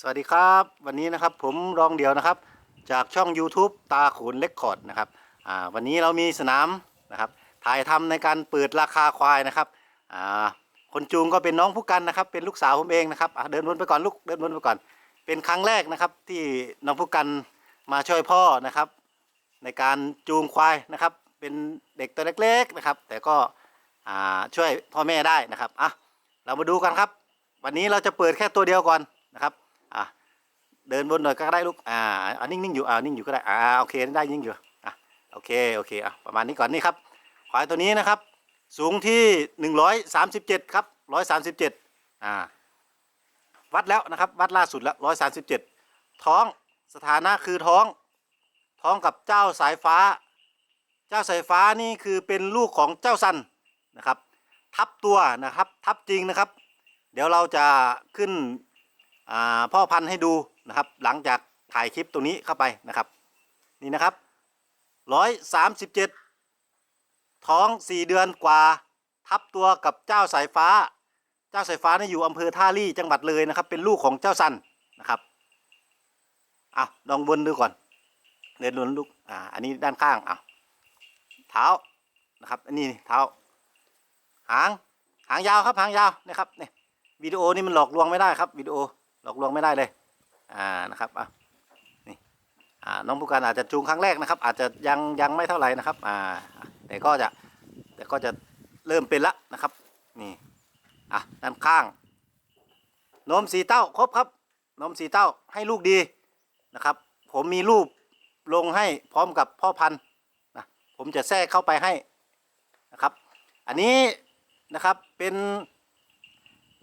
สวัสดีครับ วันนี้นะครับผมรองเดียวนะครับ จากช่อง YouTube ตาขนเล็กคอร์ดนะครับอ่าวันนี้เรามีสนามนะครับถ่ายทำในการเปิดราคาควายนะครับอ่าคนจูงก็เป็นน้องผู้กันนะครับ เป็นลูกสาวผมเองนะครับอะเดินวนไปก่อนลูกเดินวนไปก่อน เป็นครั้งแรกนะครับที่น้องผู้กันมาช่วยพ่อนะครับ ในการจูงควายนะครับ เป็นเด็กตัวเล็กๆนะครับ แต่ก็อ่าช่วยพ่อแม่ได้นะครับอะเรามาดูกันครับ วันนี้เราจะเปิดแค่ตัวเดียวก่อนนะครับ เดินบนหน่อยก็ได้ลูกอ่าอ่านิ่งๆอยู่อ่านิ่งอยู่ก็ได้อ่าโอเคได้นิ่งอยู่อะโอเคโอเคอะประมาณนี้ก่อนนี่ครับควายตัวนี้นะครับ สูงที่ 137 ครับ 137อ่าวัดแล้วนะครับวัดล่าสุดแล้ว 137 ท้องสถานะคือท้อง ท้องกับเจ้าสายฟ้า เจ้าสายฟ้านี่คือเป็นลูกของเจ้าซันนะครับ ทับตัวนะครับทับจริงนะครับ เดี๋ยวเราจะขึ้น พ่อพันธุ์ให้ดูนะครับ หลังจากถ่ายคลิปตรงนี้เข้าไปนะครับ นี่นะครับร้อยสามสิบเจ็ดท้องสี่เดือนกว่าทับตัวกับเจ้าสายฟ้า เจ้าสายฟ้านี่อยู่อำเภอท่าลี่จังหวัดเลยนะครับ เป็นลูกของเจ้าซันนะครับเอาลองวนดูก่อนเดินลนลูกอ่าอันนี้ด้านข้างอะเท้านะครับอันนี้เท้า หางหางยาวครับหางยาวนะครับเนี่ยวิดีโอนี่มันหลอกลวงไม่ได้ครับวิดีโอ หลอกลวงไม่ได้เลยอ่านะครับอะนี่อ่าน้องผู้การอาจจะจูงครั้งแรกนะครับ อาจจะยังยังไม่เท่าไหร่นะครับอ่าแต่ก็จะแต่ก็จะเริ่มเป็นละนะครับนี่อะด้านข้างนมสีเต้าครบครับนมสีเต้าให้ลูกดีนะครับ ผมมีรูปลงให้พร้อมกับพ่อพันธุ์นะผมจะแทรกเข้าไปให้นะครับ อันนี้นะครับเป็น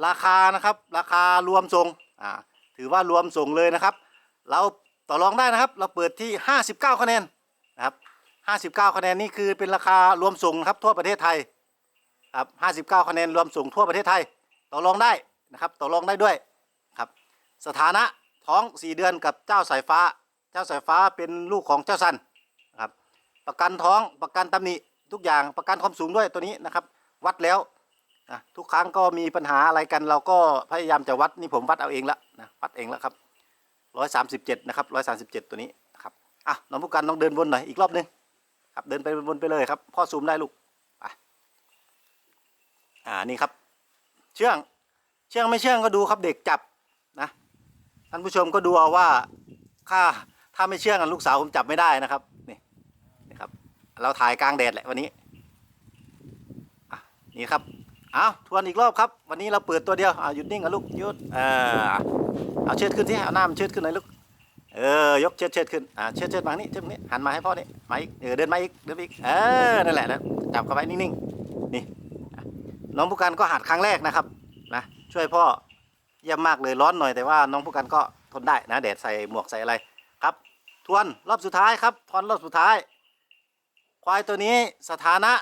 ราคานะครับราคารวมส่ง อ่าถือว่ารวมส่งเลยนะครับ เราต่อรองได้นะครับ เราเปิดที่ 59 คะแนนนะครับ59 คะแนนนี่คือเป็นราคารวมส่งครับทั่วประเทศไทยครับ59 คะแนนรวมส่งทั่วประเทศไทย ต่อรองได้นะครับต่อรองได้ด้วยครับสถานะท้อง 4 เดือนกับเจ้าสายฟ้า เจ้าสายฟ้าเป็นลูกของเจ้าสันนะครับประกันท้องประกันตำหนิทุกอย่างประกันความสูงด้วยตัวนี้นะครับ วัดแล้ว นะทุกครั้งก็มีปัญหาอะไรกัน เราก็พยายามจะวัดนี่ผมวัดเอาเองละนะวัดเองแล้วครับร้อยสามสิบเจ็ดนะครับร้อยสามสิบเจ็ดตัวนี้นะครับอะน้องผู้กันต้องเดินวนหน่อยอีกรอบนึงครับเดินไปวนไปเลยครับพ่อซูมได้ลูกไปอ่านี่ครับ เชื่องเชื่องไม่เชื่องก็ดูครับเด็กจับนะท่านผู้ชมก็ดูเอาว่าค่าถ้าไม่เชื่องกันลูกสาวผมจับไม่ได้นะครับนี่นี่ครับ เราถ่ายกลางแดดแหละวันนี้อะนี่ครับ เอาทวนอีกรอบครับ วันนี้เราเปิดตัวเดียวอ่าหยุดนิ่งกับลูกหยุดเออเอาเชิดขึ้นสิเอาหน้ามันเชิดขึ้นหน่อยลูกเออยกเชิดเชิดขึ้นอ่าเชิดเชิดมานี่เชิดนี่หันมาให้พ่อนี่มาอีกเออเดินมาอีกเดินอีกเออนั่นแหละนะจับเข้าไปนิ่งๆนี่น้องผู้กันก็หัดครั้งแรกนะครับนะช่วยพ่อเยี่ยมมากเลยร้อนหน่อยแต่ว่าน้องผู้กันก็ทนได้นะแดดใส่หมวกใส่อะไรครับ ทวนรอบสุดท้ายครับทวนรอบสุดท้าย ควายตัวนี้สถานะ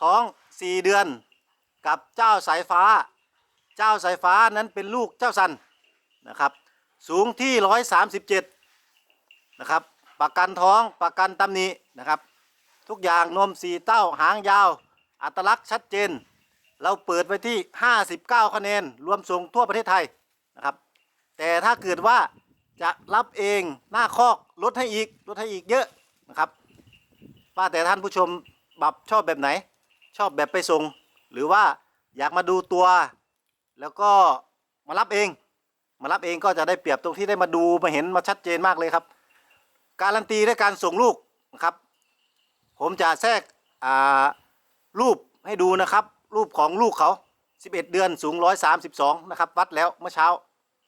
ท้อง 4 เดือน กับเจ้าสายฟ้า เจ้าสายฟ้านั้นเป็นลูกเจ้าสันนะครับสูงที่ 137นะครับประกันท้องประกันตำหนินะครับ ทุกอย่างนมสีเต้าหางยาว อัตลักษณ์ชัดเจน เราเปิดไว้ที่ 59 คะแนน รวมส่งทั่วประเทศไทยนะครับ แต่ถ้าเกิดว่าจะรับเองหน้าคอกลดให้อีกลดให้อีกเยอะนะครับว่าแต่ท่านผู้ชมแบบชอบแบบไหน ชอบแบบไปส่ง หรือว่าอยากมาดูตัว แล้วก็มารับเอง มารับเองก็จะได้เปรียบตรงที่ได้มาดูมาเห็นมาชัดเจนมากเลยครับ การันตีด้วยการส่งลูกนะครับ ผมจะแทรกรูปให้ดูนะครับ รูปของลูกเขา 11 เดือนสูง 132 นะครับ วัดแล้วเมื่อเช้า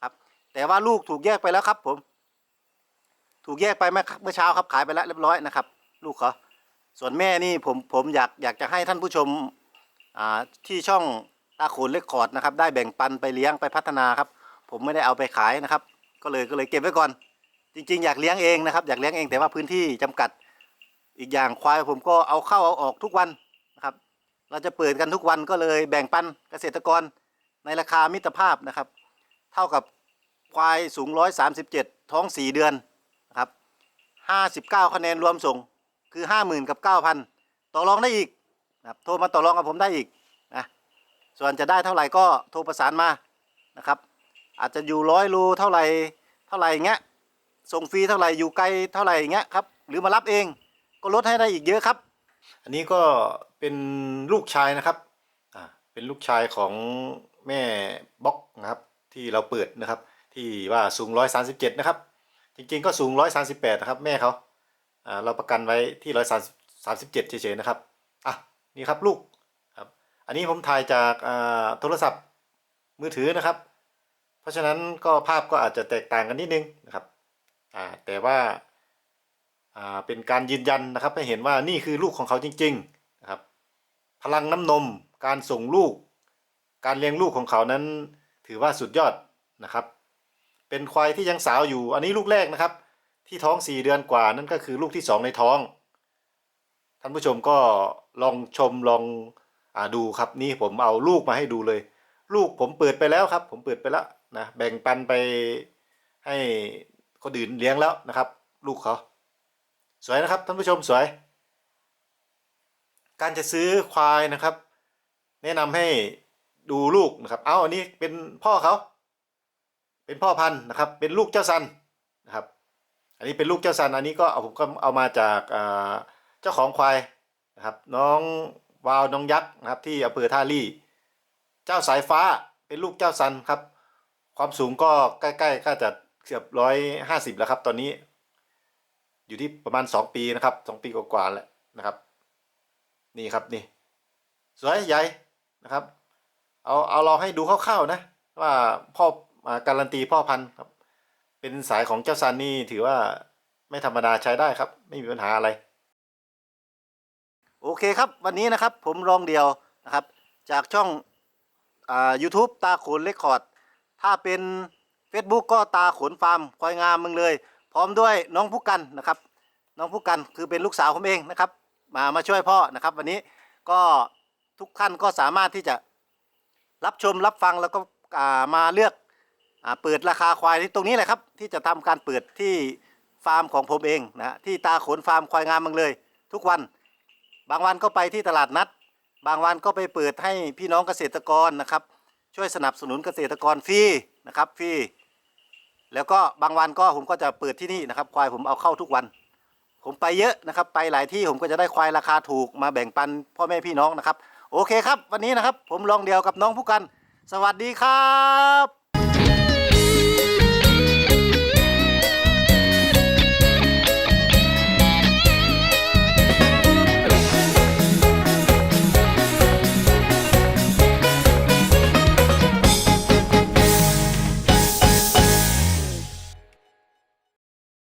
ครับ แต่ว่าลูกถูกแยกไปแล้วครับ ผม ถูกแยกไปเมื่อเช้าครับขายไปแล้วเรียบร้อยนะครับ ลูกเขาส่วนแม่นี่ผมผมอยากอยากจะให้ท่านผู้ชม ที่ช่องตาโขนเลคคอร์ดนะครับ ได้แบ่งปันไปเลี้ยงไปพัฒนาครับ ผมไม่ได้เอาไปขายนะครับ ก็เลยก็เลยเก็บไว้ก่อน จริง ๆ อยากเลี้ยงเองนะครับอยากเลี้ยงเองแต่ว่าพื้นที่จำกัดอีกอย่างควายผมก็เอาเข้าเอาออกทุกวันนะครับ เราจะเปิดกันทุกวันก็เลยแบ่งปันเกษตรกรในราคามิตรภาพนะครับ เท่ากับควายสูง 137 ท้อง 4 เดือนนะครับ 59 คะแนนรวมส่งคือ 50,000 กับ 9,000 ต่อรองได้อีก นะครับโทรมาต่อรองกับผมได้อีกนะส่วนจะได้เท่าไหร่ก็โทรประสานมานะครับ อาจจะอยู่ร้อยรูเท่าไหร่เท่าไหร่อย่างเงี้ยส่งฟรีเท่าไหร่อยู่ไกลเท่าไหร่อย่างเงี้ยครับหรือมารับเองก็ลดให้ได้อีกเยอะครับ อันนี้ก็เป็นลูกชายนะครับอ่าเป็นลูกชายของแม่บ็อกนะครับที่เราเปิดนะครับ ที่ว่าสูงร้อยสาสิบเจ็ดนะครับ จริงๆก็สูงร้อยสาสิบแปดนะครับ แม่เขาอ่าเราประกันไว้ที่ร้อยสามสิบเจ็ดเฉยๆนะครับอะ นี่ครับลูกครับอันนี้ผมถ่ายจากโทรศัพท์มือถือนะครับ เพราะฉะนั้นก็ภาพก็อาจจะแตกต่างกันนิดนึงนะครับแต่ว่าอ่าเป็นการยืนยันนะครับให้เห็นว่านี่คือลูกของเขาจริงๆนะครับพลังน้ำนมการส่งลูก การเลี้ยงลูกของเขานั้นถือว่าสุดยอดนะครับ เป็นควายที่ยังสาวอยู่อันนี้ลูกแรกนะครับ ที่ท้องสี่เดือนกว่านั่นก็คือลูกที่สองในท้อง ท่านผู้ชมก็ลองชมลองอดูครับนี่ผมเอาลูกมาให้ดูเลย ลูกผมเปิดไปแล้วครับ ผมเปิดไปแล้วนะแบ่งปันไปให้คนอื่นเลี้ยงแล้วนะครับ ลูกเขาสวยนะครับท่านผู้ชมสวย การจะซื้อควายนะครับ แนะนำให้ดูลูกนะครับ เอาอันนี้เป็นพ่อเขาเป็นพ่อพันธุ์นะครับ เป็นลูกเจ้าซันนะครับ อันนี้เป็นลูกเจ้าซันอันนี้ก็เอาผมก็เอามาจากอ่า เจ้าของควายนะครับน้องวาวน้องยักษ์นะครับที่อำเภอท่าลี่ เจ้าสายฟ้าเป็นลูกเจ้าซันครับ ความสูงก็ใกล้ๆก็จะเกือบร้อยห้าสิบแล้วครับ ตอนนี้ อยู่ที่ประมาณสองปีนะครับสองปีกว่าๆแล้วนะครับ นี่ครับนี่ สวยใหญ่นะครับ เอาเอาเราให้ดูคร่าวๆนะ ว่าพ่ออ่าการันตีพ่อพันธุ์ครับ เป็นสายของเจ้าซันนี่ถือว่าไม่ธรรมดาใช้ได้ครับ ไม่มีปัญหาอะไร โอเคครับวันนี้นะครับผมลองเดียวนะครับ จากช่องอ่า YouTube ตาขนเลคคอร์ด ถ้าเป็น Facebook ก็ตาขนฟาร์มควายงามมึงเลย พร้อมด้วยน้องผู้กันนะครับ น้องผู้กันคือเป็นลูกสาวผมเองนะครับ มามาช่วยพ่อนะครับ วันนี้ก็ทุกท่านก็สามารถที่จะรับชมรับฟังแล้วก็อ่ามาเลือกอาเปิดราคาควายที่ตรงนี้แหละครับ ที่จะทำการเปิดที่ฟาร์มของผมเองนะที่ตาขนฟาร์มควายงามมึงเลย ทุกวัน บางวันก็ไปที่ตลาดนัด บางวันก็ไปเปิดให้พี่น้องเกษตรกรนะครับ ช่วยสนับสนุนเกษตรกรฟรีนะครับฟรีแล้วก็บางวันก็ผมก็จะเปิดที่นี่นะครับ ควายผมเอาเข้าทุกวัน ผมไปเยอะนะครับ ไปหลายที่ผมก็จะได้ควายราคาถูกมาแบ่งปันพ่อแม่พี่น้องนะครับ โอเคครับ วันนี้นะครับ ผมลองเดียวกับน้องผู้กัน สวัสดีครับ